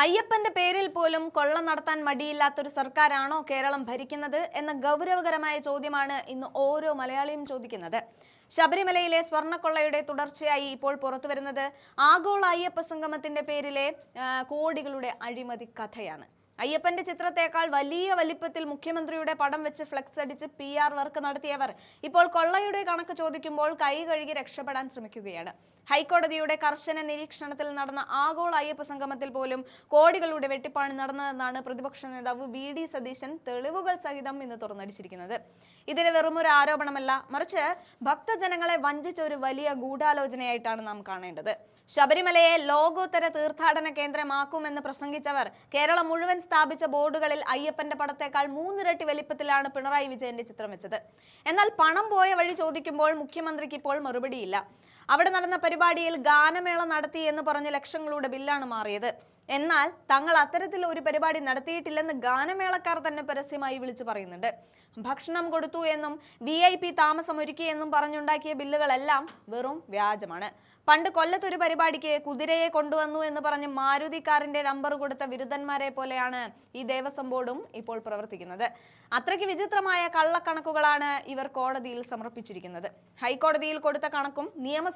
അയ്യപ്പന്റെ പേരിൽ പോലും കൊള്ള നടത്താൻ മടിയില്ലാത്തൊരു സർക്കാരാണോ കേരളം ഭരിക്കുന്നത് എന്ന ഗൗരവകരമായ ചോദ്യമാണ് ഇന്ന് ഓരോ മലയാളിയും ചോദിക്കുന്നത്. ശബരിമലയിലെ സ്വർണക്കൊള്ളയുടെ തുടർച്ചയായി ഇപ്പോൾ പുറത്തുവരുന്നത് ആഗോള അയ്യപ്പ സംഗമത്തിന്റെ പേരിലെ കോടികളുടെ അഴിമതി കഥയാണ്. അയ്യപ്പന്റെ ചിത്രത്തെക്കാൾ വലിയ വലിപ്പത്തിൽ മുഖ്യമന്ത്രിയുടെ പടം വെച്ച് ഫ്ലെക്സ് അടിച്ച് പി ആർ വർക്ക് നടത്തിയവർ. ഇപ്പോൾ കൊള്ളയുടെ കണക്ക് ചോദിക്കുമ്പോൾ കൈ കഴുകി രക്ഷപ്പെടാൻ ശ്രമിക്കുകയാണ്. ഹൈക്കോടതിയുടെ കർശന നിരീക്ഷണത്തിൽ നടന്ന ആഗോള അയ്യപ്പ സംഗമത്തിൽ പോലും കോടികളുടെ വെട്ടിപ്പാണ് നടന്നതെന്നാണ് പ്രതിപക്ഷ നേതാവ് വി ഡി സതീശൻ തെളിവുകൾ സഹിതം ഇന്ന് തുറന്നടിച്ചിരിക്കുന്നത്. ഇതിന് വെറുമൊരു ആരോപണമല്ല മറിച്ച് ഭക്തജനങ്ങളെ വഞ്ചിച്ച ഒരു വലിയ ഗൂഢാലോചനയായിട്ടാണ് നാം കാണേണ്ടത്. ശബരിമലയെ ലോകോത്തര തീർത്ഥാടന കേന്ദ്രമാക്കുമെന്ന് പ്രസംഗിച്ചവർ കേരളം മുഴുവൻ സ്ഥാപിച്ച ബോർഡുകളിൽ അയ്യപ്പന്റെ പടത്തേക്കാൾ മൂന്നിരട്ടി വലിപ്പത്തിലാണ് പിണറായി വിജയന്റെ ചിത്രം വെച്ചത്. എന്നാൽ പണം പോയ വഴി ചോദിക്കുമ്പോൾ മുഖ്യമന്ത്രിക്ക് ഇപ്പോൾ മറുപടിയില്ല. അവിടെ നടന്ന പരിപാടിയിൽ ഗാനമേള നടത്തി എന്ന് പറഞ്ഞ് ലക്ഷങ്ങളുടെ ബില്ലാണ് മാറിയത്. എന്നാൽ തങ്ങൾ അത്തരത്തിൽ ഒരു പരിപാടി നടത്തിയിട്ടില്ലെന്ന് ഗാനമേളക്കാർ തന്നെ പരസ്യമായി വിളിച്ചു പറയുന്നുണ്ട്. ഭക്ഷണം കൊടുത്തു എന്നും വി ഐ പി താമസം പറഞ്ഞുണ്ടാക്കിയ ബില്ലുകളെല്ലാം വെറും വ്യാജമാണ്. പണ്ട് കൊല്ലത്തൊരു പരിപാടിക്ക് കുതിരയെ കൊണ്ടുവന്നു എന്ന് പറഞ്ഞ് മാരുതി കാറിന്റെ നമ്പർ കൊടുത്ത വിരുദ്ധന്മാരെ പോലെയാണ് ഈ ദേവസ്വം ബോർഡും ഇപ്പോൾ പ്രവർത്തിക്കുന്നത്. അത്രയ്ക്ക് വിചിത്രമായ കള്ളക്കണക്കുകളാണ് ഇവർ കോടതിയിൽ സമർപ്പിച്ചിരിക്കുന്നത്. ഹൈക്കോടതിയിൽ കൊടുത്ത കണക്കും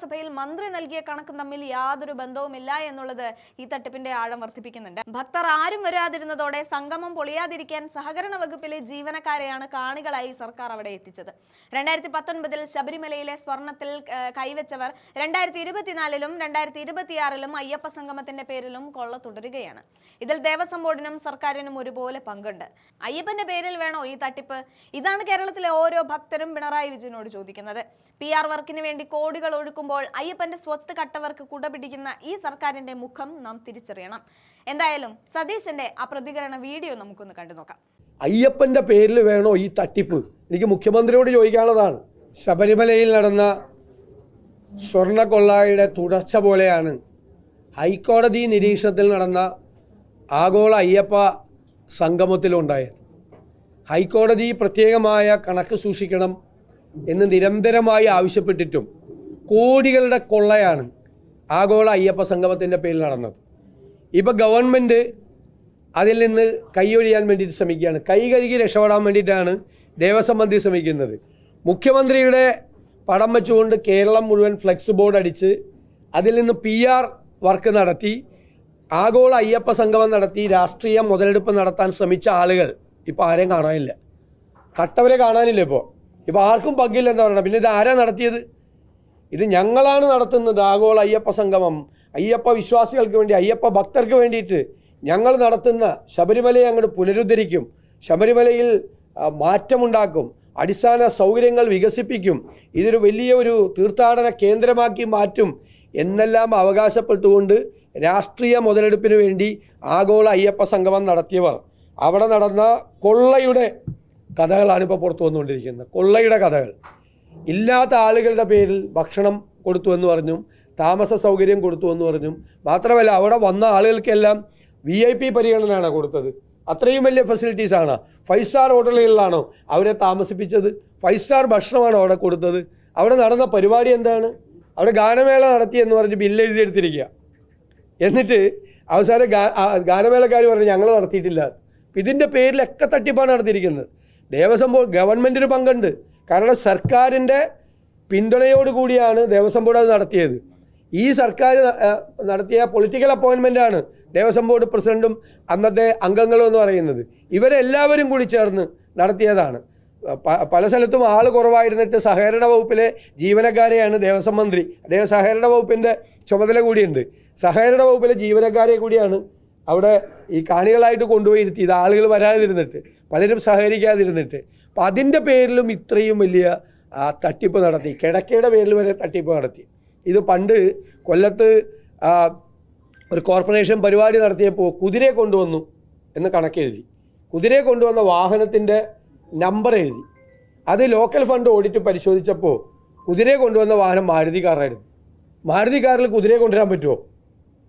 നിയമസഭയിൽ മന്ത്രി നൽകിയ കണക്കും തമ്മിൽ യാതൊരു ബന്ധവുമില്ല എന്നുള്ളത് ഈ തട്ടിപ്പിന്റെ ആഴം വർദ്ധിപ്പിക്കുന്നുണ്ട്. ഭക്തർ ആരും വരാതിരുന്നതോടെ സംഗമം പൊളിയാതിരിക്കാൻ സഹകരണ വകുപ്പിലെ ജീവനക്കാരെയാണ് കാണികളായി സർക്കാർ അവിടെ എത്തിച്ചത്. രണ്ടായിരത്തി പത്തൊൻപതിൽ ശബരിമലയിലെ സ്വർണത്തിൽ കൈവച്ചവർ രണ്ടായിരത്തി ഇരുപത്തിനാലിലും രണ്ടായിരത്തി ഇരുപത്തിയാറിലും അയ്യപ്പ സംഗമത്തിന്റെ പേരിലും കൊള്ള തുടരുകയാണ്. ഇതിൽ ദേവസ്വം ബോർഡിനും സർക്കാരിനും ഒരുപോലെ പങ്കുണ്ട്. അയ്യപ്പന്റെ പേരിൽ വേണോ ഈ തട്ടിപ്പ്? ഇതാണ് കേരളത്തിലെ ഓരോ ഭക്തരും പിണറായി വിജയനോട് ചോദിക്കുന്നത്. പി ആർ വർക്കിന് വേണ്ടി കോടികൾ ഒഴുക്കുമ്പോൾ അയ്യപ്പന്റെ സ്വത്ത് കട്ടവർക്ക് കുടപിടിക്കുന്ന ഈ സർക്കാരിന്റെ മുഖം നാം തിരിച്ചറിയണം. എന്തായാലും സതീശന്റെ ആ പ്രതികരണ വീഡിയോ നമുക്കൊന്ന് കണ്ടു നോക്കാം. അയ്യപ്പന്റെ പേരിൽ വേണോ ഈ തട്ടിപ്പ്? എനിക്ക് മുഖ്യമന്ത്രിയോട് ചോദിക്കാനുള്ളതാണ്. ശബരിമലയിൽ നടന്ന സ്വർണക്കൊള്ളായുടെ തുടർച്ച പോലെയാണ് ഹൈക്കോടതി നിരീക്ഷണത്തിൽ നടന്ന ആഗോള അയ്യപ്പ സംഗമത്തിലുണ്ടായത്. ഹൈക്കോടതി പ്രത്യേകമായ കണക്ക് സൂക്ഷിക്കണം എന്ന് നിരന്തരമായി ആവശ്യപ്പെട്ടിട്ടും കോടികളുടെ കൊള്ളയാണ് ആഗോള അയ്യപ്പ സംഗമത്തിന്റെ പേരിൽ നടന്നത്. ഇപ്പോൾ ഗവൺമെന്റ് അതിൽ നിന്ന് കൈയൊഴിയാൻ വേണ്ടിയിട്ട് ശ്രമിക്കുകയാണ്. കൈ കഴുകി രക്ഷപ്പെടാൻ വേണ്ടിയിട്ടാണ് ദേവസ്വം മന്ത്രി ശ്രമിക്കുന്നത്. മുഖ്യമന്ത്രിയുടെ പടം വെച്ചുകൊണ്ട് കേരളം മുഴുവൻ ഫ്ലെക്സ് ബോർഡ് അടിച്ച് അതിൽ നിന്ന് പി ആർ വർക്ക് നടത്തി ആഗോള അയ്യപ്പ സംഗമം നടത്തി രാഷ്ട്രീയ മുതലെടുപ്പ് നടത്താൻ ശ്രമിച്ച ആളുകൾ ഇപ്പോൾ ആരെയും കാണാനില്ല. കട്ടവരെ കാണാനില്ല ഇപ്പോൾ ഇപ്പോൾ ആർക്കും പങ്കില്ലെന്ന് പറയണം പിന്നെ ഇത് ആരാ നടത്തിയത്? ഇത് ഞങ്ങളാണ് നടത്തുന്നത് ആഗോള അയ്യപ്പ സംഗമം. അയ്യപ്പ വിശ്വാസികൾക്ക് വേണ്ടി അയ്യപ്പ ഭക്തർക്ക് വേണ്ടിയിട്ട് ഞങ്ങൾ നടത്തുന്ന ശബരിമലയെ അങ്ങോട്ട് പുനരുദ്ധരിക്കും. ശബരിമലയിൽ മാറ്റമുണ്ടാക്കും. അടിസ്ഥാന സൗകര്യങ്ങൾ വികസിപ്പിക്കും. ഇതൊരു വലിയ ഒരു തീർത്ഥാടന കേന്ദ്രമാക്കി മാറ്റും എന്നെല്ലാം അവകാശപ്പെട്ടുകൊണ്ട് രാഷ്ട്രീയ മുതലെടുപ്പിന് വേണ്ടി ആഗോള അയ്യപ്പ സംഗമം നടത്തിയവർ. അവിടെ നടന്ന കൊള്ളയുടെ കഥകളാണ് ഇപ്പോൾ പുറത്തു വന്നുകൊണ്ടിരിക്കുന്നത്. കൊള്ളയുടെ കഥകൾ. ഇല്ലാത്ത ആളുകളുടെ പേരിൽ ഭക്ഷണം കൊടുത്തു എന്ന് പറഞ്ഞും താമസ സൗകര്യം കൊടുത്തു എന്ന് പറഞ്ഞും. മാത്രമല്ല അവിടെ വന്ന ആളുകൾക്കെല്ലാം വി ഐ പി പരിഗണനയാണ് കൊടുത്തത്. അത്രയും വലിയ ഫെസിലിറ്റീസ് ആണ്. ഫൈവ് സ്റ്റാർ ഹോട്ടലുകളിലാണോ അവരെ താമസിപ്പിച്ചത്? ഫൈവ് സ്റ്റാർ ഭക്ഷണമാണോ അവിടെ കൊടുത്തത്? അവിടെ നടന്ന പരിപാടി എന്താണ്? അവിടെ ഗാനമേള നടത്തി എന്ന് പറഞ്ഞ് ബില്ല് എഴുതിയെടുത്തിരിക്കുക. എന്നിട്ട് അവസാനം ഗാ ഗാനമേളക്കാർ പറഞ്ഞു ഞങ്ങൾ നടത്തിയിട്ടില്ല. ഇതിന്റെ പേരിലൊക്കെ തട്ടിപ്പാണ് നടത്തിയിരിക്കുന്നത്. ദേവസ്വം ബോർഡ് ഗവൺമെന്റിന് പങ്കുണ്ട്. കാരണം സർക്കാരിന്റെ പിന്തുണയോട് കൂടിയാണ് ദേവസ്വം ബോർഡ് അത് നടത്തിയത്. ഈ സർക്കാർ നടത്തിയ പൊളിറ്റിക്കൽ അപ്പോയിൻമെന്റാണ് ദേവസ്വം ബോർഡ് പ്രസിഡന്റും അന്നത്തെ അംഗങ്ങളും എന്ന് പറയുന്നത്. ഇവരെല്ലാവരും കൂടി ചേർന്ന് നടത്തിയതാണ്. പല സ്ഥലത്തും ആൾ കുറവായിരുന്നിട്ട് സഹകരണ വകുപ്പിലെ ജീവനക്കാരെയാണ് ദേവസ്വം മന്ത്രി. അദ്ദേഹം സഹകരണ വകുപ്പിന്റെ ചുമതല കൂടിയുണ്ട്. സഹകരണ വകുപ്പിലെ ജീവനക്കാരെ കൂടിയാണ് അവിടെ ഈ കാണികളായിട്ട് കൊണ്ടുപോയി ഇരുത്തിയത് ആളുകൾ വരാതിരുന്നിട്ട്. പലരും സഹകരിക്കാതിരുന്നിട്ട്. അപ്പം അതിന്റെ പേരിലും ഇത്രയും വലിയ തട്ടിപ്പ് നടത്തി. കിടക്കയുടെ പേരിൽ വരെ തട്ടിപ്പ് നടത്തി. ഇത് പണ്ട് കൊല്ലത്ത് ഒരു കോർപ്പറേഷൻ പരിപാടി നടത്തിയപ്പോൾ കുതിരയെ കൊണ്ടുവന്നു എന്ന് കണക്കെഴുതി. കുതിരയെ കൊണ്ടുവന്ന വാഹനത്തിന്റെ നമ്പർ എഴുതി. അത് ലോക്കൽ ഫണ്ട് ഓഡിറ്റ് പരിശോധിച്ചപ്പോൾ കുതിരയെ കൊണ്ടുവന്ന വാഹനം മാരുതി കാറായിരുന്നു മാരുതി കാറിൽ കുതിരയെ കൊണ്ടുവരാൻ പറ്റുമോ?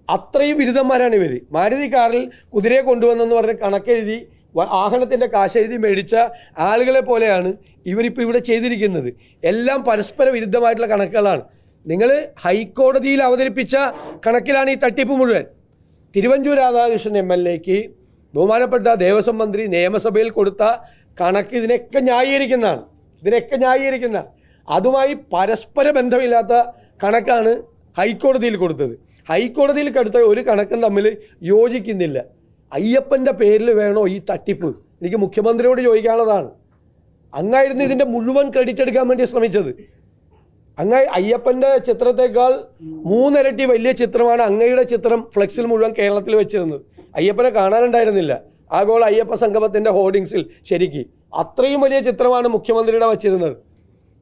അത്രയും ബിരുദന്മാരാണ് ഇവർ മാരുതി കാറിൽ കുതിരയെ കൊണ്ടുവന്നെന്ന് പറഞ്ഞ് കണക്കെഴുതി വാഹനത്തിന്റെ കാശെഴുതി മേടിച്ച ആളുകളെ പോലെയാണ് ഇവരിപ്പോൾ ഇവിടെ ചെയ്തിരിക്കുന്നത്. എല്ലാം പരസ്പര വിരുദ്ധമായിട്ടുള്ള കണക്കുകളാണ്. നിങ്ങൾ ഹൈക്കോടതിയിൽ അവതരിപ്പിച്ച കണക്കിലാണ് ഈ തട്ടിപ്പ് മുഴുവൻ. തിരുവഞ്ചൂർ രാധാകൃഷ്ണൻ എം എൽ എക്ക് ബഹുമാനപ്പെട്ട ദേവസ്വം മന്ത്രി നിയമസഭയിൽ കൊടുത്ത കണക്ക് ഇതിനൊക്കെ ന്യായീകരിക്കുന്നതാണ്. ഇതിനൊക്കെ ന്യായീകരിക്കുന്ന അതുമായി പരസ്പര ബന്ധമില്ലാത്ത കണക്കാണ് ഹൈക്കോടതിയിൽ കൊടുത്തത്. ഹൈക്കോടതിയിൽ കൊടുത്ത ഒരു കണക്കും തമ്മിൽ യോജിക്കുന്നില്ല. അയ്യപ്പന്റെ പേരിൽ വേണോ ഈ തട്ടിപ്പ്? എനിക്ക് മുഖ്യമന്ത്രിയോട് ചോദിക്കാനുള്ളതാണ്. അങ്ങായിരുന്നു ഇതിന്റെ മുഴുവൻ ക്രെഡിറ്റ് എടുക്കാൻ വേണ്ടി ശ്രമിച്ചത്. അങ്ങ അയ്യപ്പന്റെ ചിത്രത്തേക്കാൾ മൂന്നിരട്ടി വലിയ ചിത്രമാണ് അങ്ങയുടെ ചിത്രം ഫ്ലെക്സിൽ മുഴുവൻ കേരളത്തിൽ വെച്ചിരുന്നത്. അയ്യപ്പനെ കാണാനുണ്ടായിരുന്നില്ല. ആഗോള അയ്യപ്പ സംഗമത്തിന്റെ ഹോർഡിങ്സിൽ ശരിക്ക്. അത്രയും വലിയ ചിത്രമാണ് മുഖ്യമന്ത്രിയുടെ വച്ചിരുന്നത്.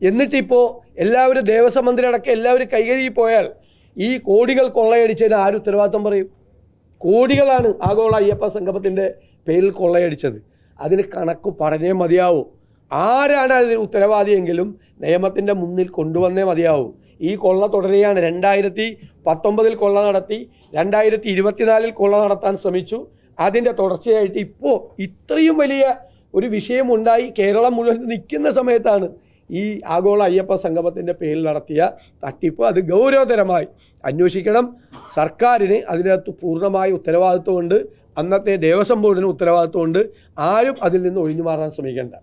എന്നിട്ടിപ്പോൾ എല്ലാവരും ദേവസ്വം മന്ത്രി അടക്കം എല്ലാവരും കൈകഴുകി പോയാൽ ഈ കോടികൾ കൊള്ളയടിച്ചതിന് ആര് ഉത്തരവാദിത്വം പറയും? കോടികളാണ് ആഗോള അയ്യപ്പ സംഗമത്തിന്റെ പേരിൽ കൊള്ളയടിച്ചത്. അതിന് കണക്ക് പറഞ്ഞേ മതിയാവൂ. ആരാണ് അതിന് ഉത്തരവാദിയെങ്കിലും നിയമത്തിന്റെ മുന്നിൽ കൊണ്ടുവന്നേ മതിയാവൂ. ഈ കൊള്ള തുടരുകയാണ്. രണ്ടായിരത്തി പത്തൊമ്പതിൽ കൊള്ള നടത്തി രണ്ടായിരത്തി ഇരുപത്തിനാലിൽ കൊള്ള നടത്താൻ ശ്രമിച്ചു. അതിന്റെ തുടർച്ചയായിട്ട് ഇപ്പോൾ ഇത്രയും വലിയ ഒരു വിഷയമുണ്ടായി കേരളം മുഴുവൻ നിൽക്കുന്ന സമയത്താണ് ഈ ആഗോള അയ്യപ്പ സംഗമത്തിന്റെ പേരിൽ നടത്തിയ തട്ടിപ്പ് അത് ഗൗരവതരമായി അന്വേഷിക്കണം. സർക്കാരിന് അതിനകത്ത് പൂർണമായ ഉത്തരവാദിത്വമുണ്ട്. അന്നത്തെ ദേവസ്വം ബോർഡിന് ഉത്തരവാദിത്വമുണ്ട്. ആരും അതിൽ നിന്ന് ഒഴിഞ്ഞു മാറാൻ ശ്രമിക്കേണ്ട.